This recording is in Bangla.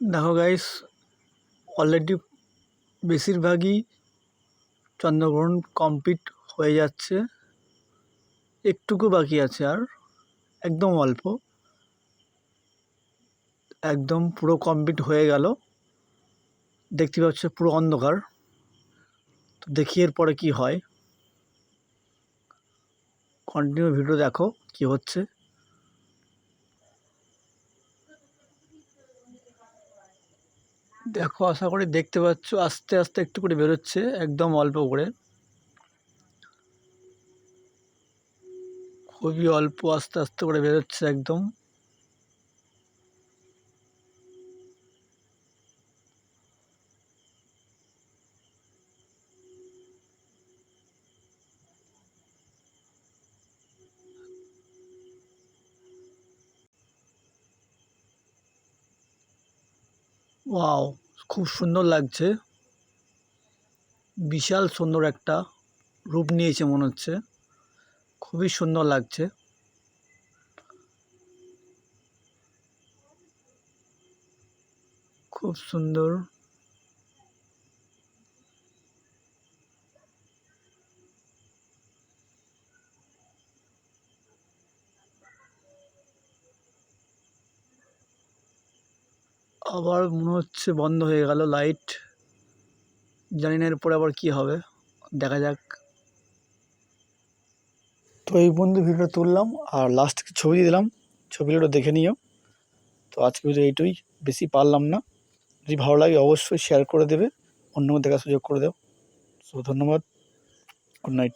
দেখো গাইস অলরেডি বেশিরভাগই চন্দ্রগ্রহণ কমপ্লিট হয়ে যাচ্ছে। একটুকু বাকি আছে আর, একদম অল্প। একদম পুরো কমপ্লিট হয়ে গেল। দেখতে পাচ্ছ পুরো অন্ধকার। তো দেখি এরপরে কি হয়। কন্টিনিউ ভিডিও দেখো কি হচ্ছে। দেখো, আশা করি দেখতে পাচ্ছ, আস্তে আস্তে একটু করে বেরোচ্ছে, একদম অল্প করে। খুবই অল্প, আস্তে আস্তে করে বেরোচ্ছে একদম। ওয়াও, খুব সুন্দর লাগছে। বিশাল সুন্দর একটা রূপ নিয়েছে মনে হচ্ছে। খুবই সুন্দর লাগছে। খুব সুন্দর। আবার মনে হচ্ছে বন্ধ হয়ে গেল লাইট জানি না এরপরে আবার কি হবে, দেখা যাক। তো এই বন্ধু ভিডিওটা তুললাম আর লাস্ট ছবি দিয়ে দিলাম ছবিগুলো দেখে নিও। তো আজকে ভিডিও এইটুই বেশি পারলাম না। যদি ভালো লাগে অবশ্যই শেয়ার করে দেবে, অন্যকে দেখার সুযোগ করে দেও। সো ধন্যবাদ গুড নাইট